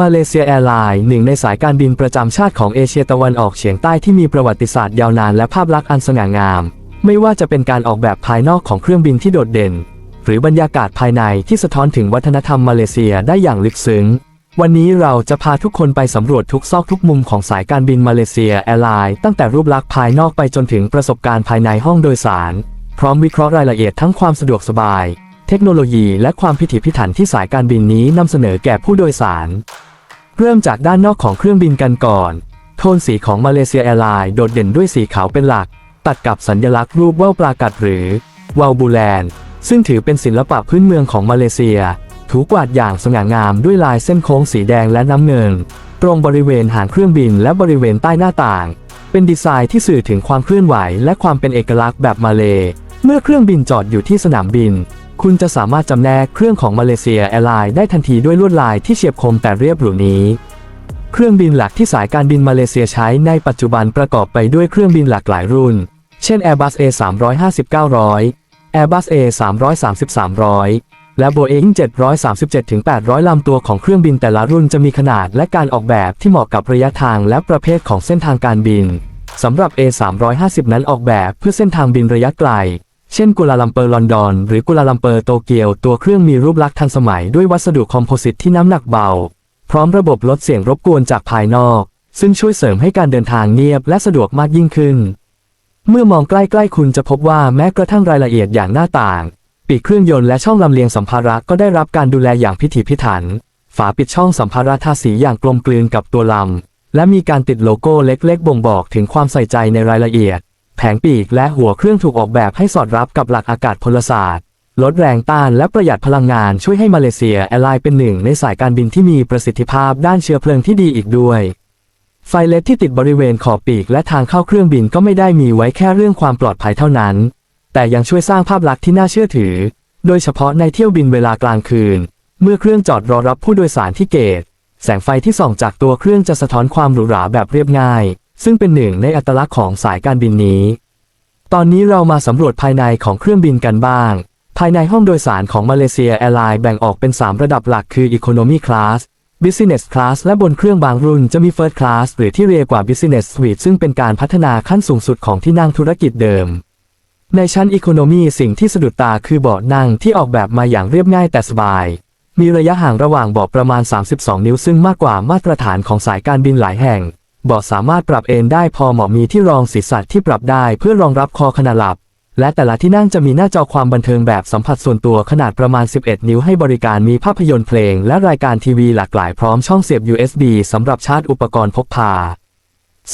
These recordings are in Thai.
มาเลเซียแอร์ไลน์หนึ่งในสายการบินประจำชาติของเอเชียตะวันออกเฉียงใต้ที่มีประวัติศาสตร์ยาวนานและภาพลักษณ์อันสง่างาม ไม่ว่าจะเป็นการออกแบบภายนอกของเครื่องบินที่โดดเด่น หรือบรรยากาศภายในที่สะท้อนถึงวัฒนธรรมมาเลเซียได้อย่างลึกซึ้ง วันนี้เราจะพาทุกคนไปสำรวจทุกซอกทุกมุมของสายการบินมาเลเซียแอร์ไลน์ตั้งแต่รูปลักษณ์ภายนอกไปจนถึงประสบการณ์ภายในห้องโดยสาร พร้อมวิเคราะห์รายละเอียดทั้งความสะดวกสบาย เทคโนโลยี และความพิถีพิถันที่สายการบินนี้นำเสนอแก่ผู้โดยสาร เริ่มจากด้านนอกของเครื่องบินกันก่อน โทนสีของมาเลเซียแอร์ไลน์โดดเด่นด้วยสีขาวเป็นหลัก ตัดกับสัญลักษณ์รูปว่าวปลากัดหรือวาวบูแลนซึ่งถือเป็นศิลปะพื้นเมืองของมาเลเซีย ถูกวาดอย่างสง่างามด้วยลายเส้นโค้งสีแดงและน้ำเงิน ตรงบริเวณหางเครื่องบินและบริเวณใต้หน้าต่าง เป็นดีไซน์ที่สื่อถึงความเคลื่อนไหวและความเป็นเอกลักษณ์แบบมาเลเมื่อเครื่องบินจอดอยู่ที่สนามบิน คุณจะสามารถจำแนกเครื่องของมาเลเซียแอร์ไลน์ได้ทันทีด้วยลวดลายที่เฉียบคมแต่เรียบหรูนี้ เครื่องบินหลักที่สายการบินมาเลเซียใช้ในปัจจุบันประกอบไปด้วยเครื่องบินหลากหลายรุ่น เช่น Airbus A350-900 Airbus A330-300 และ Boeing 737-800 ลำตัวของเครื่องบินแต่ละรุ่นจะมีขนาดและการออกแบบที่เหมาะกับระยะทางและประเภทของเส้นทางการบินสำหรับ A350 นั้นออกแบบเพื่อเส้นทางบินระยะไกล เช่นกัวลาลัมเปอร์ลอนดอน หรือกัวลาลัมเปอร์โตเกียว ตัวเครื่องมีรูปลักษณ์ทันสมัยด้วยวัสดุคอมโพสิตที่น้ำหนักเบา พร้อมระบบลดเสียงรบกวนจากภายนอก ซึ่งช่วยเสริมให้การเดินทางเงียบและสะดวกมากยิ่งขึ้น เมื่อมองใกล้ๆคุณจะพบว่าแม้กระทั่งรายละเอียดอย่างหน้าต่าง ปีกเครื่องยนต์และช่องลำเลียงสัมภาระก็ได้รับการดูแลอย่างพิถีพิถัน ฝาปิดช่องสัมภาระทาสีอย่างกลมกลืนกับตัวลำและมีการติดโลโก้เล็กๆ บ่งบอกถึงความใส่ใจในรายละเอียด แผงปีกและหัวเครื่องถูกออกแบบให้สอดรับกับหลักอากาศพลศาสตร์ ลดแรงต้านและประหยัดพลังงานช่วยให้มาเลเซียแอร์ไลน์เป็นหนึ่งในสายการบินที่มีประสิทธิภาพด้านเชื้อเพลิงที่ดีอีกด้วย ไฟเล็ดที่ติดบริเวณขอบปีกและทางเข้าเครื่องบินก็ไม่ได้มีไว้แค่เรื่องความปลอดภัยเท่านั้น แต่ยังช่วยสร้างภาพลักษณ์ที่น่าเชื่อถือ โดยเฉพาะในเที่ยวบินเวลากลางคืน เมื่อเครื่องจอดรอรับผู้โดยสารที่เกต แสงไฟที่ส่องจากตัวเครื่องจะสะท้อนความหรูหราแบบเรียบง่าย ซึ่งเป็นหนึ่งในอัตลักษณ์ของสายการบินนี้ ตอนนี้เรามาสำรวจภายในของเครื่องบินกันบ้าง ภายในห้องโดยสารของมาเลเซียแอร์ไลน์แบ่งออกเป็น 3 ระดับหลักคือ Economy Class Business Class และบนเครื่องบางรุ่นจะมี First Class หรือที่เรียกว่า Business Suite ซึ่งเป็นการพัฒนาขั้นสูงสุดของที่นั่งธุรกิจเดิม ในชั้น Economy สิ่งที่สะดุดตาคือเบาะนั่งที่ออกแบบมาอย่างเรียบง่ายแต่สบาย มีระยะห่างระหว่างเบาะประมาณ 32 นิ้วซึ่งมากกว่ามาตรฐานของสายการบินหลายแห่ง เบาะสามารถปรับเอนได้พอเหมาะมีที่รองศีรษะที่ปรับได้เพื่อรองรับคอขณะหลับ และแต่ละที่นั่งจะมีหน้าจอความบันเทิงแบบสัมผัสส่วนตัวขนาดประมาณ 11 นิ้วให้บริการมีภาพยนตร์เพลง และรายการทีวีหลากหลายพร้อมช่องเสียบ USB สำหรับชาร์จอุปกรณ์พกพา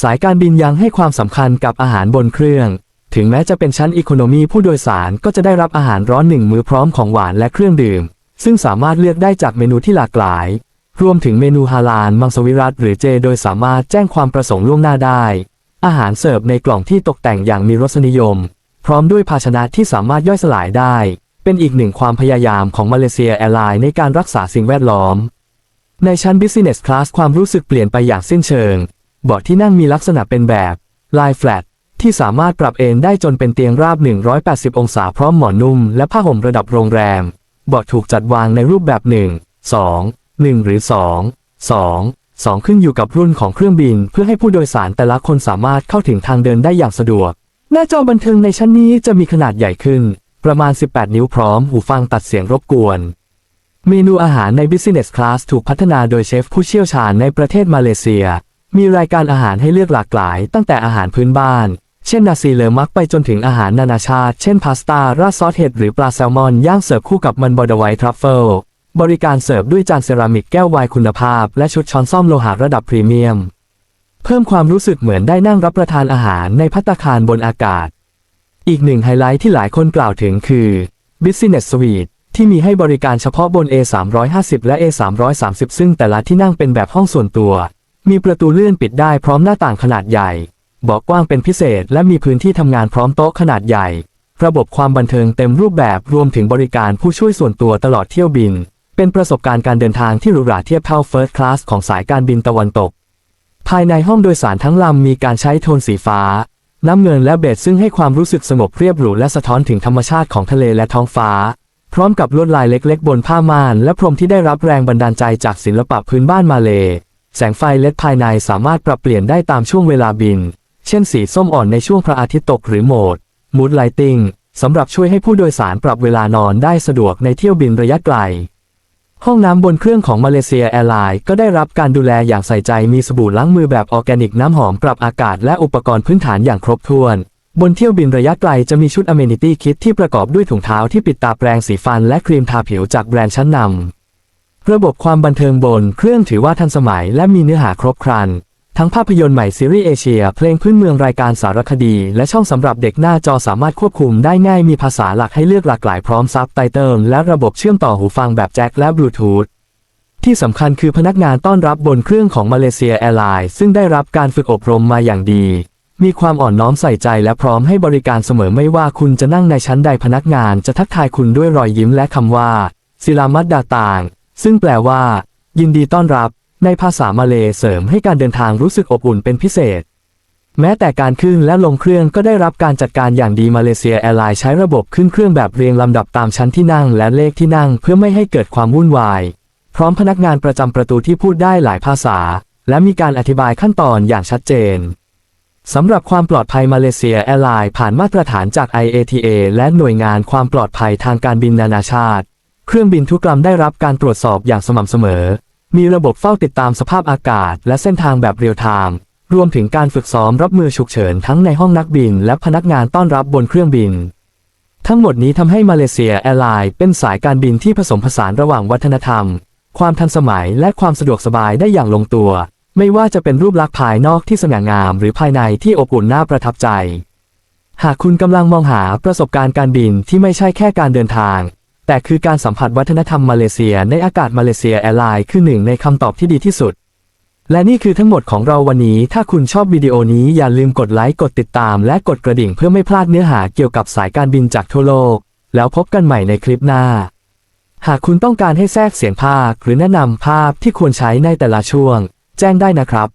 สายการบินยังให้ความสำคัญกับอาหารบนเครื่อง ถึงแม้จะเป็นชั้นอีโคโนมีผู้โดยสารก็จะได้รับอาหารร้อนหนึ่งมื้อพร้อมของหวานและเครื่องดื่ม ซึ่งสามารถเลือกได้จากเมนูที่หลากหลาย รวมถึงเมนูฮาลาลมังสวิรัตหรือเจ โดยสามารถแจ้งความประสงค์ล่วงหน้าได้ อาหารเสิร์ฟในกล่องที่ตกแต่งอย่างมีรสนิยม พร้อมด้วยภาชนะที่สามารถย่อยสลายได้ เป็นอีกหนึ่งความพยายามของมาเลเซียแอร์ไลน์ในการรักษาสิ่งแวดล้อม ในชั้น Business Class ความรู้สึกเปลี่ยนไปอย่างสิ้นเชิง เบาะที่นั่งมีลักษณะเป็นแบบลายแฟลตที่สามารถปรับเอนได้จนเป็นเตียงราบ 180 องศาพร้อมหมอนนุ่มและผ้าห่มระดับโรงแรม เบาะถูกจัดวางในรูปแบบ 1 2 1 หรือ 2 2 2 ขึ้นอยู่กับรุ่นของเครื่องบิน เพื่อให้ผู้โดยสารแต่ละคนสามารถเข้าถึงทางเดินได้อย่างสะดวก หน้าจอบันเทิงในชั้นนี้จะมีขนาดใหญ่ขึ้น ประมาณ 18 นิ้วพร้อม หูฟังตัดเสียงรบกวน เมนูอาหารใน Business Class ถูกพัฒนาโดยเชฟผู้เชี่ยวชาญในประเทศมาเลเซีย มีรายการอาหารให้เลือกหลากหลาย ตั้งแต่อาหารพื้นบ้าน เช่นนาซีเลอมักไปจนถึงอาหารนานาชาติ เช่นพาสต้าราดซอสเห็ดหรือปลาแซลมอนย่างเสิร์ฟคู่กับมันบอดไวท์ทรัฟเฟิล บริการเสิร์ฟด้วยจานเซรามิกแก้วไวน์คุณภาพ และชุดช้อนซ่อมโลหะระดับพรีเมียม เพิ่มความรู้สึกเหมือนได้นั่งรับประทานอาหารในพัตคารบนอากาศ อีกหนึ่งไฮไลท์ที่หลายคนกล่าวถึงคือ Business Suite ที่มีให้บริการเฉพาะบน A350 และ A330 ซึ่งแต่ละที่นั่งเป็นแบบห้องส่วนตัว มีประตูเลื่อนปิดได้พร้อมหน้าต่างขนาดใหญ่บาะกว้างเป็นพิเศษ และมีพื้นที่ทำงานพร้อมโต๊ะขนาดใหญ่ ระบบความบันเทิงเต็มรูปแบบรวมถึงบริการผู้ช่วยส่วนตัวตลอดเที่ยวบิน เป็นประสบการณ์การเดินทางที่หรูหราเทียบเท่า First Class ของสายการบินตะวันตก ภายในห้องโดยสารทั้งลำมีการใช้โทนสีฟ้า น้ำเงินและเบจซึ่งให้ความรู้สึกสงบเรียบหรูและสะท้อนถึงธรรมชาติของทะเลและท้องฟ้า พร้อมกับลวดลายเล็กๆ บนผ้าม่าน และพรมที่ได้รับแรงบันดาลใจจากศิลปะพื้นบ้านมาเลย์แสงไฟเล็ดภายในสามารถปรับเปลี่ยนได้ตามช่วงเวลาบิน เช่นสีส้มอ่อนในช่วงพระอาทิตย์ตกหรือโหมด Mood Lighting สำหรับช่วยให้ผู้โดยสารปรับเวลานอนได้สะดวกในเที่ยวบินระยะไกล ห้องน้ำบนเครื่องของมาเลเซียแอร์ไลน์ก็ได้รับการดูแลอย่างใส่ใจมีสบู่ล้างมือแบบออร์แกนิกน้ำหอมปรับอากาศและอุปกรณ์พื้นฐานอย่างครบถ้วน บนเที่ยวบินระยะไกลจะมีชุดอเมนิตี้คิดที่ประกอบด้วยถุงเท้าที่ปิดตาแปรงสีฟันและครีมทาผิวจากแบรนด์ชั้นนำระบบความบันเทิงบนเครื่องถือว่าทันสมัยและมีเนื้อหาครบครัน ทั้งภาพยนตร์ใหม่ซีรีส์เอเชีย เพลงพื้นเมืองรายการสารคดี และช่องสำหรับเด็กหน้าจอสามารถควบคุมได้ง่ายมีภาษาหลักให้เลือกหลากหลายพร้อมซับไตเติลและระบบเชื่อมต่อหูฟังแบบแจ็คและบลูทูธที่สำคัญคือพนักงานต้อนรับบนเครื่องของมาเลเซียแอร์ไลน์ซึ่งได้รับการฝึกอบรมมาอย่างดี มีความอ่อนน้อมใส่ใจและพร้อมให้บริการเสมอไม่ว่าคุณจะนั่งในชั้นใดพนักงานจะทักทายคุณด้วยรอยยิ้มและคำว่าซิลามัดดาต่าง ซึ่งแปลว่า ยินดีต้อนรับ ในภาษามาเลเสริมให้การเดินทางรู้สึกอบอุ่นเป็นพิเศษ แม้แต่การขึ้นและลงเครื่องก็ได้รับการจัดการอย่างดีมาเลเซียแอร์ไลน์ใช้ระบบขึ้นเครื่องแบบเรียงลำดับตามชั้นที่นั่งและเลขที่นั่งเพื่อไม่ให้เกิดความวุ่นวาย พร้อมพนักงานประจำประตูที่พูดได้หลายภาษา และมีการอธิบายขั้นตอนอย่างชัดเจนสำหรับความปลอดภัยมาเลเซียแอร์ไลน์ผ่านมาตรฐานจาก IATA และหน่วยงานความปลอดภัยทางการบินนานาชาติ เครื่องบินทุกลำได้รับการตรวจสอบอย่างสม่ำเสมอ มีระบบเฝ้าติดตามสภาพอากาศ และเส้นทางแบบเรียลไทม์ รวมถึงการฝึกซ้อมรับมือฉุกเฉินทั้งในห้องนักบิน และพนักงานต้อนรับบนเครื่องบิน ทั้งหมดนี้ทำให้มาเลเซียแอร์ไลน์เป็นสายการบินที่ผสมผสานระหว่างวัฒนธรรม ความทันสมัยและความสะดวกสบายได้อย่างลงตัว ไม่ว่าจะเป็นรูปลักษณ์ภายนอกที่สง่างาม หรือภายในที่อบอุ่นน่าประทับใจ หากคุณกำลังมองหาประสบการณ์การบินที่ไม่ใช่แค่การเดินทาง แต่คือการสัมผัสวัฒนธรรมมาเลเซียในอากาศมาเลเซียแอร์ไลน์คือหนึ่งในคำตอบที่ดีที่สุด และนี่คือทั้งหมดของเราวันนี้ ถ้าคุณชอบวิดีโอนี้อย่าลืมกดไลค์กดติดตาม และกดกระดิ่งเพื่อไม่พลาดเนื้อหาเกี่ยวกับสายการบินจากทั่วโลก แล้วพบกันใหม่ในคลิปหน้า หากคุณต้องการให้แทรกเสียงภาคหรือแนะนำภาพที่ควรใช้ในแต่ละช่วง แจ้งได้นะครับ